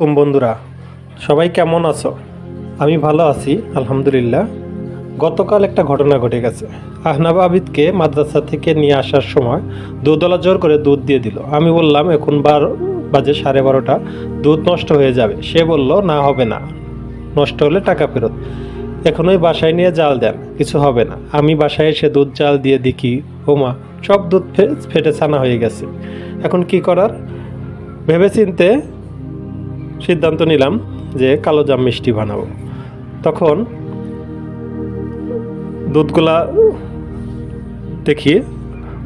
কুম বন্ধুরা, সবাই কেমন আছো? আমি ভালো আছি, আলহামদুলিল্লাহ। গতকাল একটা ঘটনা ঘটে গেছে। আহনাব আবিদকে মাদ্রাসা থেকে নিয়ে আসার সময় দুধওয়ালা জোর করে দুধ দিয়ে দিল। আমি বললাম, এখন বার, বাজে সাড়ে বারোটা, দুধ নষ্ট হয়ে যাবে। সে বলল, না, হবে না। নষ্ট হলে টাকা ফেরত। এখন ওই বাসায় নিয়ে জাল দেন, কিছু হবে না। আমি বাসায় এসে দুধ জাল দিয়ে দেখি, ওমা, সব দুধ ফেটে ছানা হয়ে গেছে। এখন কি করার? ভেবেচিন্তে সিদ্ধান্ত নিলাম যে কালো জাম মিষ্টি বানাবো। তখন দুধগুলা দেখি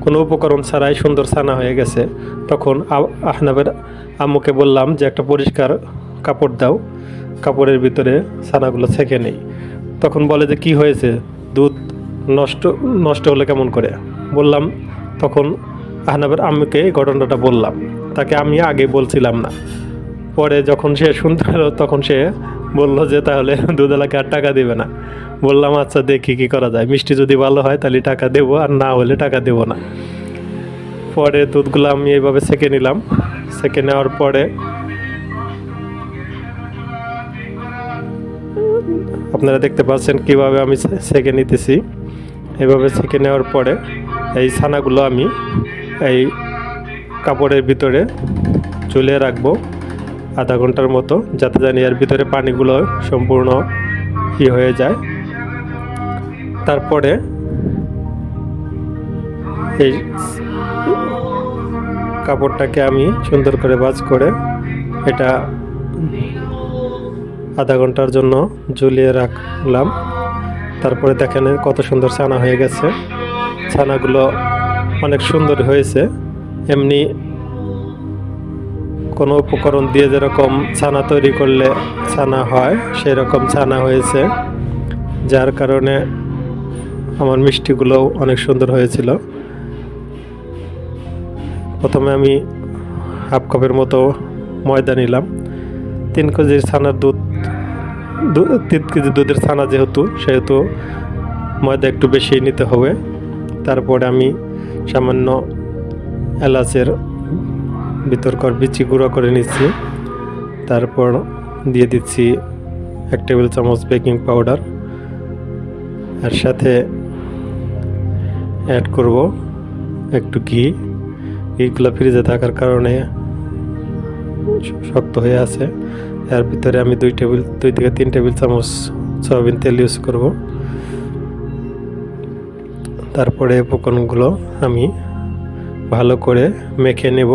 কোনো উপকরণ ছাড়াই সুন্দর ছানা হয়ে গেছে। তখন আহনাবের আম্মুকে বললাম যে, একটা পরিষ্কার কাপড় দাও, কাপড়ের ভিতরে ছানাগুলো ছেঁকে নেই। তখন বলে যে, কি হয়েছে? দুধ নষ্ট নষ্ট হলে কেমন করে? বললাম, তখন আহনাবের আম্মুকে এই ঘটনাটা বললাম। তাকে আমি আগে বলছিলাম না। পরে যখন সে শুনতে পেল, তখন সে বলল যে, তাহলে দুধওয়ালাকে আর টাকা দেবে না। বললাম আচ্ছা দেখি কি করা যায়। মিষ্টি যদি ভালো হয়, তাহলে টাকা দেবো, আর না হলে টাকা দেবো না। পরে দুধগুলো আমি এইভাবে সেকে নিলাম। সেকে নেওয়ার পরে আপনারা দেখতে পাচ্ছেন কীভাবে আমি সেকে নিতেছি। এভাবে সেকে নেওয়ার পরে এই ছানাগুলো আমি এই কাপড়ের ভিতরে ঝুলিয়ে রাখব। আধা ঘণ্টার মতো, যাতে জানি এর ভিতরে পানিগুলো সম্পূর্ণ ই হয়ে যায়। তারপরে এই কাপড়টাকে আমি সুন্দর করে ভাঁজ করে এটা আধা ঘণ্টার জন্য ঝুলিয়ে রাখলাম। তারপরে দেখেন কত সুন্দর ছানা হয়ে গেছে। ছানাগুলো অনেক সুন্দর হয়েছে। এমনি কোনো উপকরণ দিয়ে যেরকম ছানা তৈরি করলে ছানা হয় সেই রকম ছানা হয়েছে, যার কারণে আমার মিষ্টিগুলোও অনেক সুন্দর হয়েছিল। প্রথমে আমি হাফ কাপের মতো ময়দা নিলাম। তিন কেজির ছানার দুধ তিন কেজি দুধের ছানা যেহেতু, সেহেতু ময়দা একটু বেশি নিতে হবে। তারপরে আমি সামান্য এলাচের ভিতরকার বিচি গুঁড়ো করে নিচ্ছি। তারপর দিয়ে দিচ্ছি এক টেবিল চামচ বেকিং পাউডার। আর সাথে অ্যাড করব একটু ঘি। ঘিগুলো ফ্রিজে থাকার কারণে শক্ত হয়ে আছে। এর ভিতরে আমি দুই টেবিল, দুই থেকে তিন টেবিল চামচ সয়াবিন তেল ইউজ করব। তারপরে উপকরণগুলো আমি ভালো করে মেখে নেব।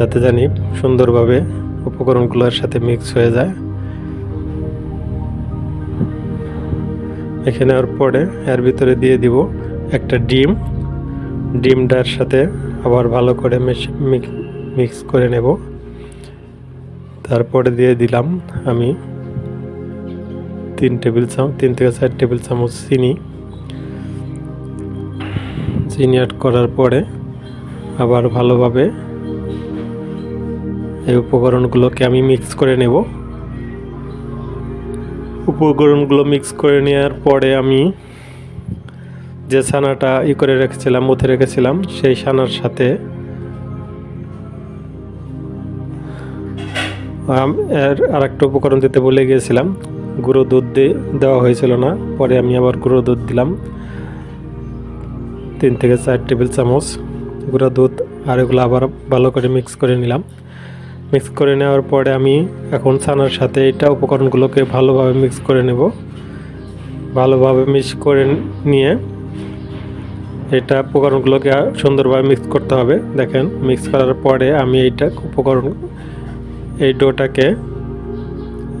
যাতে জানি সুন্দরভাবে উপকরণগুলোর সাথে মিক্স হয়ে যায়। মেখে নেওয়ার পরে এর ভিতরে দিয়ে দিব একটা ডিম। ডিমটার সাথে আবার ভালো করে মিক্স করে নেব। তারপরে দিয়ে দিলাম আমি তিন টেবিল চামচ, তিন থেকে চার টেবিল চামচ চিনি। চিনি অ্যাড করার পরে আবার ভালোভাবে এই উপকরণগুলোকে আমি মিক্স করে নেব। উপকরণগুলো মিক্স করে নেওয়ার পরে আমি যে ছানাটা ই করে রেখেছিলাম মুথে রেখেছিলাম, সেই ছানার সাথে এর আর একটা উপকরণ দিতে বলে গিয়েছিলাম। গুঁড়ো দুধ দেওয়া হয়েছিল না, পরে আমি আবার গুঁড়ো দুধ দিলাম। তিন থেকে চার টেবিল চামচ গুঁড়ো দুধ, আর এগুলো আবার ভালো করে মিক্স করে নিলাম। মিক্স করে নেওয়ার পরে আমি এখন ছানার সাথে এটা উপকরণগুলোকে ভালোভাবে মিক্স করে নেব। ভালোভাবে মিক্স করে নিয়ে এটা উপকরণগুলোকে সুন্দরভাবে মিক্স করতে হবে। দেখেন মিক্স করার পরে আমি এইটা উপকরণ, এই ডোটাকে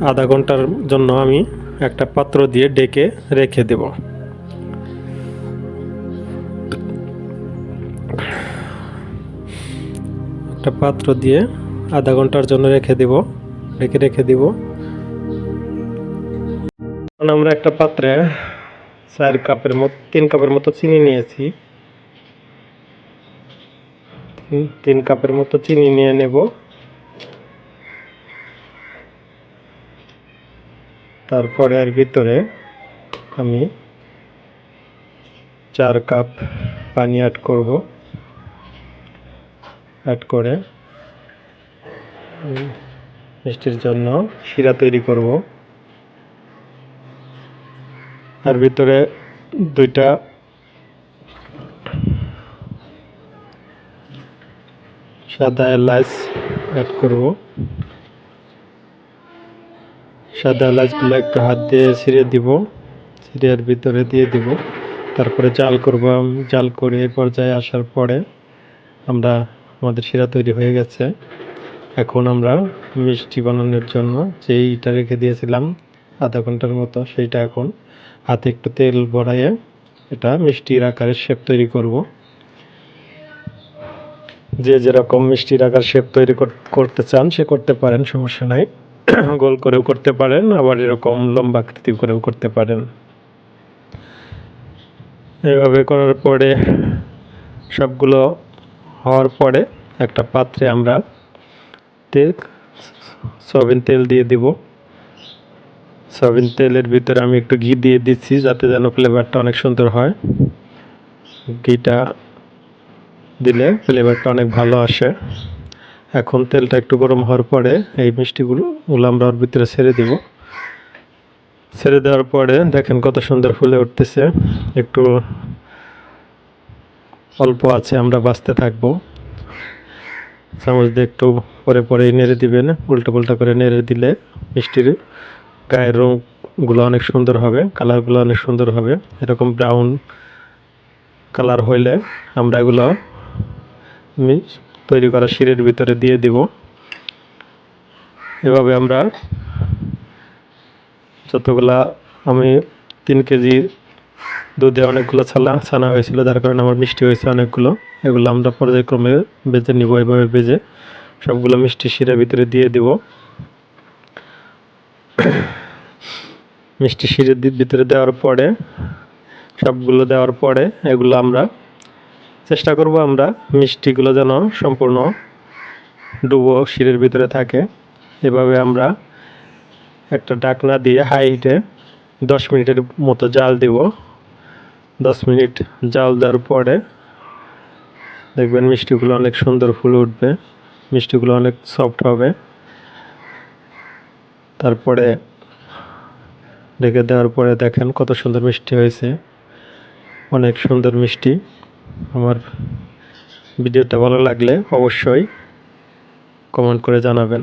আধা ঘণ্টার জন্য আমি একটা পাত্র দিয়ে ডেকে রেখে দেব। একটা পাত্র দিয়ে আধা ঘণ্টার জন্য রেখে দেব, রেখে রেখে দেব। আমরা একটা পাত্রে চার কাপের মতো, তিন কাপের মতো চিনি নিয়েছি। তিন- কাপের মতো চিনি নিয়ে নেব। তারপরে এর ভিতরে আমি চার কাপ পানি অ্যাড করব। অ্যাড করে মিষ্টির জন্য শিরা তৈরি করব। আর ভিতরে দুইটা সাদা এলাচ অ্যাড করব। সাদা এলাচগুলো একটু হাত দিয়ে ছিঁড়ে দিব। ছিঁড়ের ভিতরে দিয়ে দিব। তারপরে জাল করব জাল করে পর্যায়ে আসার পরে আমরা আমাদের শিরা তৈরি হয়ে গেছে। এখন আমরা মিষ্টি বানানোর জন্য যেইটা রেখে দিয়েছিলাম আধা ঘণ্টার মতো, সেইটা এখন হাতে একটু তেল বড়াইয়ে এটা মিষ্টির আকারের শেপ তৈরি করব। যে যেরকম মিষ্টির আকার শেপ তৈরি কর- করতে চান, সে করতে পারেন, সমস্যা নাই। গোল করেও করতে পারেন, আবার এরকম লম্বা আকৃতি করেও করতে পারেন। এভাবে করার পরে সবগুলো হওয়ার পরে একটা পাত্রে আমরা তেল, সয়াবিন তেল দিয়ে দিব। সয়াবিন তেলের ভিতরে আমি একটু ঘি দিয়ে দিচ্ছি যাতে যেন ফ্লেভারটা অনেক সুন্দর হয়। ঘিটা দিলে ফ্লেভারটা অনেক ভালো আসে। এখন তেলটা একটু গরম হওয়ার পরে এই মিষ্টিগুলো গুলো আমরা ওর ভিতরে ছেড়ে দিব। ছেড়ে দেওয়ার পরে দেখেন কত সুন্দর ফুলে উঠতেছে। একটু অল্প আছে, আমরা বাঁচতে থাকব। চামচ দিয়ে একটু পরে পরে নেড়ে দিবেন উল্টো পাল্টা করে নেড়ে দিলে মিষ্টির গায়ের রঙগুলো অনেক সুন্দর হবে, কালারগুলো অনেক সুন্দর হবে। এরকম ব্রাউন কালার হইলে আমরা এগুলো তৈরি করা শিরের ভিতরে দিয়ে দিব। এভাবে আমরা যতগুলা আমি তিন কেজি দুধে অনেকগুলো ছানা ছানা হয়েছিল, যার কারণে আমার মিষ্টি হয়েছে অনেকগুলো। এগুলো আমরা পর্যায়ক্রমে বেজে নিব, এভাবে বেজে সবগুলো মিষ্টি শিরার ভিতরে দিয়ে দিব। মিষ্টি শিরের ভিতরে দেওয়ার পরে, সবগুলো দেওয়ার পরে এগুলো আমরা চেষ্টা করব আমরা মিষ্টিগুলো যেন সম্পূর্ণ ডুবো শিরের ভিতরে থাকে। এভাবে আমরা একটা ডাকনা দিয়ে হাই হিটে দশ মিনিটের মতো জাল দিব। দশ মিনিট জাল দেওয়ার পরে দেখবেন মিষ্টিগুলো অনেক সুন্দর ফুলে উঠবে, মিষ্টিগুলো অনেক সফট হবে। তারপরে রেখে দেওয়ার পরে দেখেন কত সুন্দর মিষ্টি হয়েছে। অনেক সুন্দর মিষ্টি। আমার ভিডিওটা ভালো লাগলে অবশ্যই কমেন্ট করে জানাবেন।